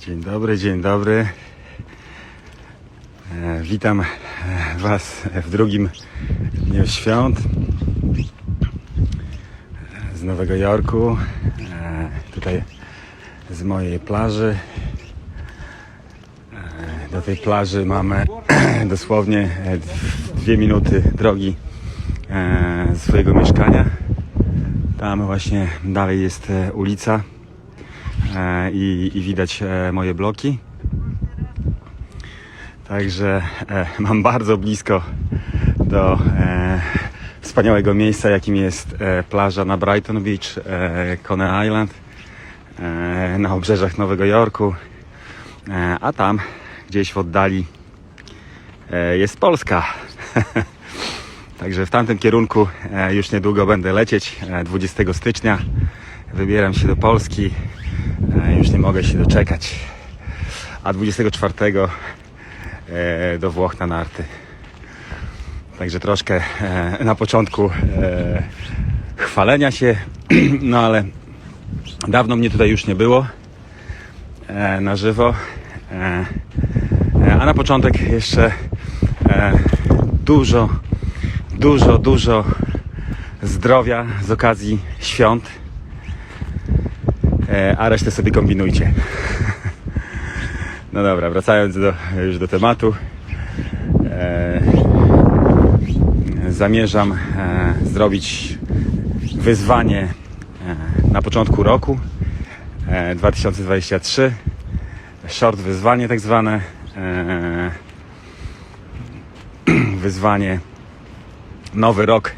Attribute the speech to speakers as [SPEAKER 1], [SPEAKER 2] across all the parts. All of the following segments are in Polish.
[SPEAKER 1] Dzień dobry, dzień dobry. E, witam e, Was w drugim dniu świąt e, z Nowego Jorku. Tutaj z mojej plaży. Do tej plaży mamy dosłownie dwie minuty drogi swojego mieszkania. Tam właśnie dalej jest ulica i, i widać e, moje bloki. Także e, mam bardzo blisko do e, wspaniałego miejsca, jakim jest e, plaża na Brighton Beach, e, Coney Island, e, na obrzeżach Nowego Jorku. E, a tam, gdzieś w oddali, e, jest Polska. Także w tamtym kierunku e, już niedługo będę lecieć. E, 20 stycznia wybieram się do Polski. E, Już nie mogę się doczekać. A 24 e, do Włoch na narty. Także troszkę e, na początku chwalenia się, no ale dawno mnie tutaj już nie było na żywo. A na początek jeszcze dużo, dużo, dużo zdrowia z okazji świąt. E, a resztę sobie kombinujcie. No dobra, wracając do, już do tematu. E, zamierzam e, zrobić wyzwanie na początku roku e, 2023. Short wyzwanie tak zwane. Wyzwanie Nowy Rok.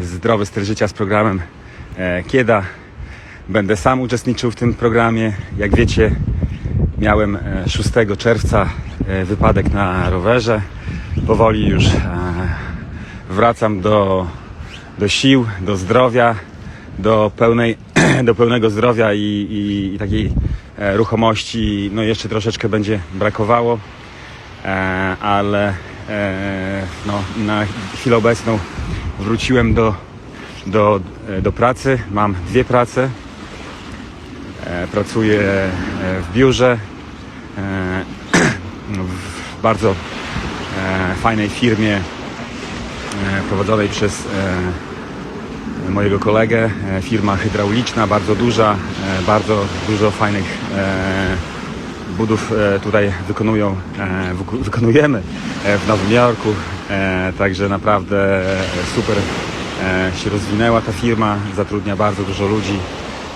[SPEAKER 1] Zdrowy styl życia z programem Kieda. Będę sam uczestniczył w tym programie. Jak wiecie, miałem e, 6 czerwca e, wypadek na rowerze. Powoli już e, wracam do, do sił, do zdrowia, do, pełnej, do pełnego zdrowia i, i, i takiej e, ruchomości. No jeszcze troszeczkę będzie brakowało, e, ale e, no, na chwilę obecną wróciłem do, do, e, do pracy. Mam dwie prace. E, Pracuję e, w biurze e, w bardzo fajnej firmie prowadzonej przez mojego kolegę. Firma hydrauliczna, bardzo duża, bardzo dużo fajnych budów tutaj wykonują, wykonujemy w Nowym Jorku. Także naprawdę super się rozwinęła ta firma, zatrudnia bardzo dużo ludzi,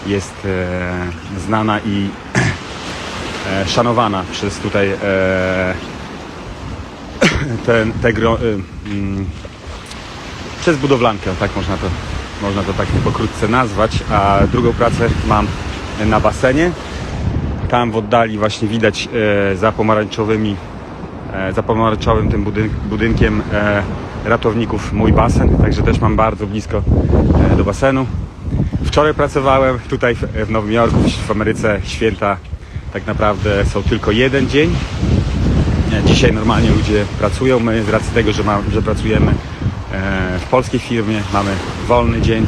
[SPEAKER 1] jest e, znana i e, szanowana przez tutaj e, ten, te gro, mm, przez budowlankę, tak można to, można to tak pokrótce nazwać, a drugą pracę mam na basenie. Tam w oddali właśnie widać za pomarańczowymi, za pomarańczowym tym budyn, budynkiem ratowników mój basen, także też mam bardzo blisko do basenu. Wczoraj pracowałem tutaj w, Nowym Jorku, w Ameryce święta tak naprawdę są tylko jeden dzień. Dzisiaj normalnie ludzie pracują. My z racji tego, że, ma, że pracujemy e, w polskiej firmie, mamy wolny dzień,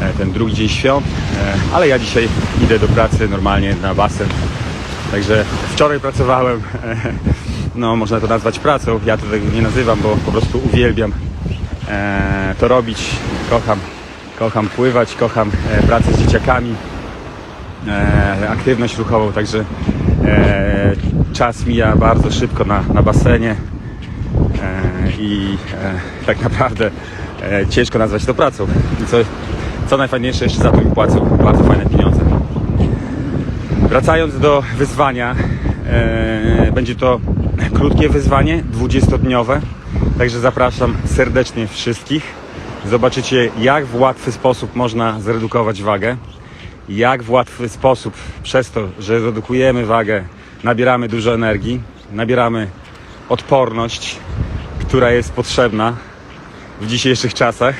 [SPEAKER 1] e, ten drugi dzień świąt, e, ale ja dzisiaj idę do pracy normalnie na basen. Także wczoraj pracowałem, no można to nazwać pracą, ja to tego nie nazywam, bo po prostu uwielbiam to robić, kocham, kocham pływać, kocham e, pracę z dzieciakami e, aktywność ruchową, także e, czas mija bardzo szybko na, na basenie i tak naprawdę ciężko nazwać to pracą. Co, co najfajniejsze, jeszcze za to mi płacą bardzo fajne pieniądze. Wracając do wyzwania, będzie to krótkie wyzwanie, 20-dniowe, także zapraszam serdecznie wszystkich. Zobaczycie, jak w łatwy sposób można zredukować wagę jak w łatwy sposób, przez to, że redukujemy wagę, nabieramy dużo energii, nabieramy odporność, która jest potrzebna w dzisiejszych czasach.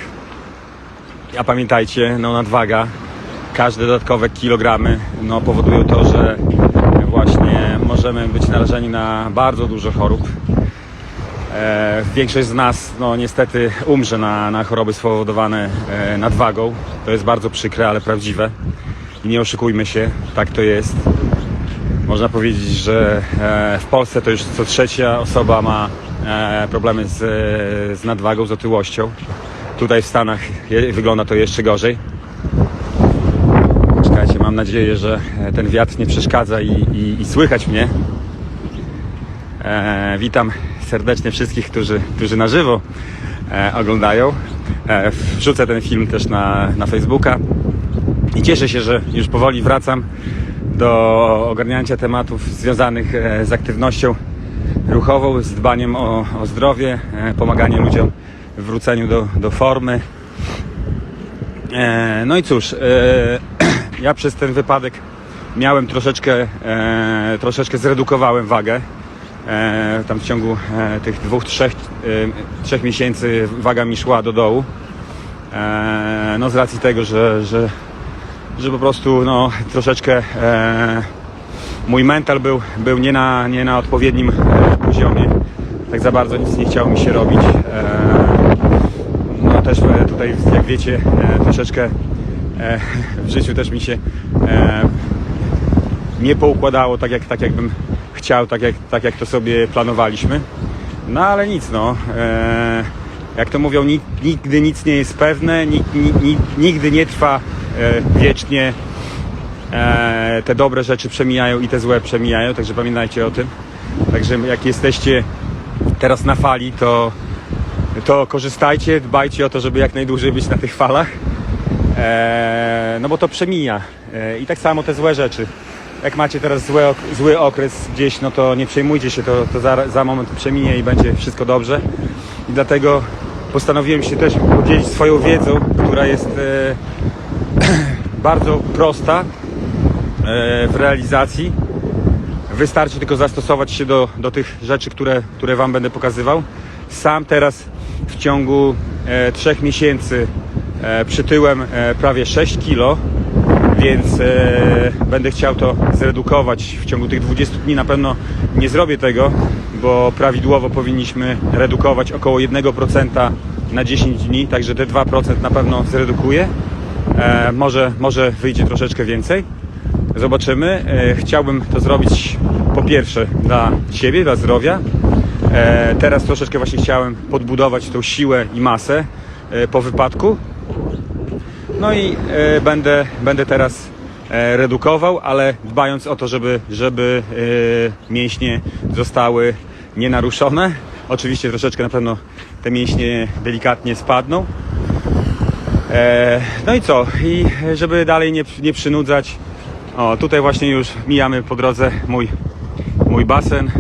[SPEAKER 1] A pamiętajcie, no nadwaga, każde dodatkowe kilogramy no, powodują to, że właśnie możemy być narażeni na bardzo dużo chorób. E, większość z nas no, niestety umrze na, na choroby spowodowane e, nadwagą. To jest bardzo przykre, ale prawdziwe. I nie oszukujmy się, tak to jest. Można powiedzieć, że e, w Polsce to już co trzecia osoba ma e, problemy z, z nadwagą, z otyłością. Tutaj w Stanach je, wygląda to jeszcze gorzej. Czekajcie, mam nadzieję, że e, ten wiatr nie przeszkadza i, i, i słychać mnie. E, witam serdecznie wszystkich, którzy, którzy na żywo e, oglądają. E, wrzucę ten film też na, na Facebooka. I cieszę się, że już powoli wracam do ogarnięcia tematów związanych e, z aktywnością ruchową, z dbaniem o, o zdrowie, pomaganie ludziom w wróceniu do, do formy. No i cóż, ja przez ten wypadek miałem troszeczkę, troszeczkę zredukowałem wagę. E, Tam w ciągu e, tych dwóch, trzech, e, trzech miesięcy waga mi szła do dołu. No z racji tego, że, że, że po prostu no, troszeczkę mój mental był, był nie, na, nie na odpowiednim poziomie. Tak za bardzo nic nie chciało mi się robić. No też tutaj, jak wiecie, troszeczkę w życiu też mi się nie poukładało tak jak, tak jakbym chciał, tak jak, tak jak to sobie planowaliśmy. No ale nic, no. E, jak to mówią, ni- nigdy nic nie jest pewne, ni- ni- ni- nigdy nie trwa e, wiecznie. E, te dobre rzeczy przemijają i te złe przemijają, także pamiętajcie o tym. Także jak jesteście teraz na fali, to to korzystajcie, dbajcie o to, żeby jak najdłużej być na tych falach. E, no bo to przemija. E, I tak samo te złe rzeczy. Jak macie teraz zły, zły okres gdzieś, no to nie przejmujcie się, to, to za, za moment przeminie i będzie wszystko dobrze. I dlatego postanowiłem się też podzielić swoją wiedzą, która jest e, bardzo prosta e, w realizacji. Wystarczy tylko zastosować się do, do tych rzeczy, które, które Wam będę pokazywał. Sam teraz w ciągu e, trzech miesięcy e, przytyłem e, prawie 6 kilo, więc e, będę chciał to zredukować w ciągu tych 20 dni. Na pewno nie zrobię tego, bo prawidłowo powinniśmy redukować około 1% na 10 dni, także te 2% na pewno zredukuję. E, może, może wyjdzie troszeczkę więcej. Zobaczymy. E, Chciałbym to zrobić po pierwsze dla siebie, dla zdrowia. E, Teraz troszeczkę właśnie chciałem podbudować tą siłę i masę e, po wypadku. No i e, będę, będę teraz e, redukował, ale dbając o to, żeby, żeby e, mięśnie zostały nienaruszone. Oczywiście troszeczkę na pewno te mięśnie delikatnie spadną. No i co? I żeby dalej nie, nie przynudzać, o tutaj właśnie już mijamy po drodze mój, mój basen.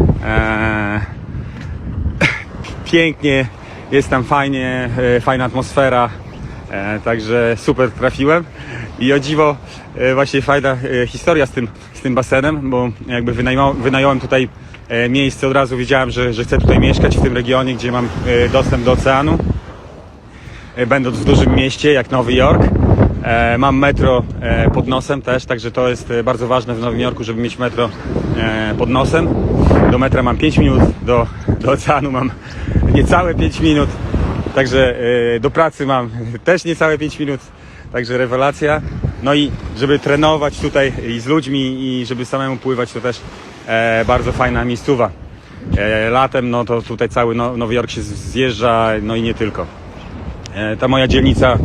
[SPEAKER 1] Pięknie, jest tam fajnie, fajna atmosfera, także super trafiłem. I o dziwo e, właśnie fajna e, historia z tym, z tym basenem, bo jakby wynająłem tutaj e, miejsce, od razu wiedziałem, że, że chcę tutaj mieszkać w tym regionie, gdzie mam e, dostęp do oceanu e, będąc w dużym mieście jak Nowy Jork. E, mam metro e, pod nosem też, także to jest e, bardzo ważne w Nowym Jorku, żeby mieć metro e, pod nosem. Do metra mam 5 minut, do, do oceanu mam niecałe 5 minut, także e, do pracy mam też niecałe 5 minut, także rewelacja. No i żeby trenować tutaj i z ludźmi i żeby samemu pływać, to też e, bardzo fajna miejscowa. E, latem no to tutaj cały No- Nowy Jork się zjeżdża, no i nie tylko. Ta moja dzielnica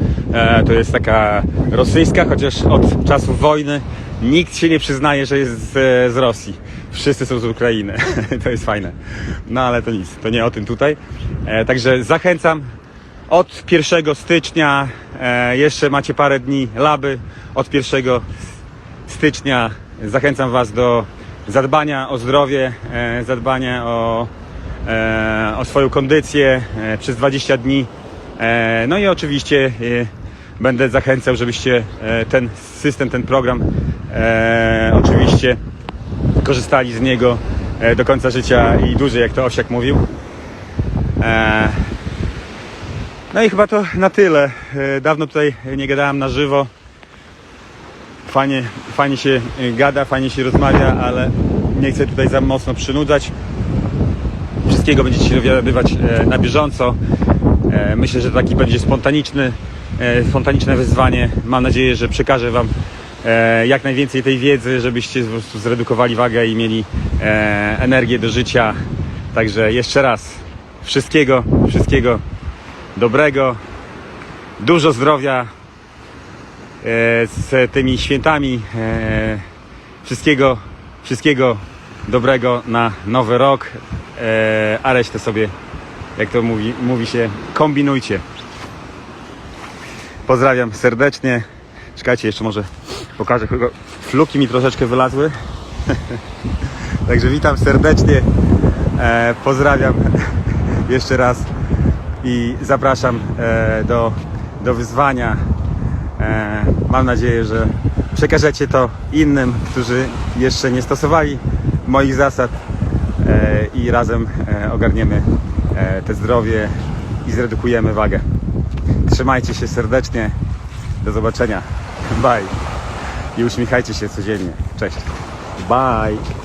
[SPEAKER 1] to jest taka rosyjska, chociaż od czasów wojny nikt się nie przyznaje, że jest z Rosji. Wszyscy są z Ukrainy. to jest fajne. No ale to nic, to nie o tym tutaj. E, Także zachęcam. Od 1 stycznia e, jeszcze macie parę dni laby. Od 1 stycznia zachęcam Was do zadbania o zdrowie, e, zadbania o, e, o swoją kondycję e, przez 20 dni. E, No i oczywiście e, będę zachęcał, żebyście e, ten system, ten program e, oczywiście korzystali z niego e, do końca życia i dłużej, jak to Osiak mówił. E, No i chyba to na tyle. E, Dawno tutaj nie gadałem na żywo. Fajnie, fajnie się gada, fajnie się rozmawia, ale nie chcę tutaj za mocno przynudzać. Wszystkiego będziecie się dowiadywać na bieżąco. Myślę, że taki będzie spontaniczny, spontaniczne wyzwanie. Mam nadzieję, że przekażę Wam jak najwięcej tej wiedzy, żebyście po prostu zredukowali wagę i mieli e, energię do życia. Także jeszcze raz wszystkiego, wszystkiego dobrego, dużo zdrowia e, z tymi świętami. E, wszystkiego, wszystkiego dobrego na nowy rok, e, a resztę sobie, jak to mówi, mówi się, kombinujcie. Pozdrawiam serdecznie. Czekajcie, jeszcze może pokażę kogo. Fluki mi troszeczkę wylazły. Także witam serdecznie. E, pozdrawiam jeszcze raz i zapraszam e, do, do wyzwania. E, mam nadzieję, że przekażecie to innym, którzy jeszcze nie stosowali moich zasad e, i razem e, ogarniemy e, te zdrowie i zredukujemy wagę. Trzymajcie się serdecznie. Do zobaczenia. Bye. I uśmiechajcie się codziennie. Cześć. Bye.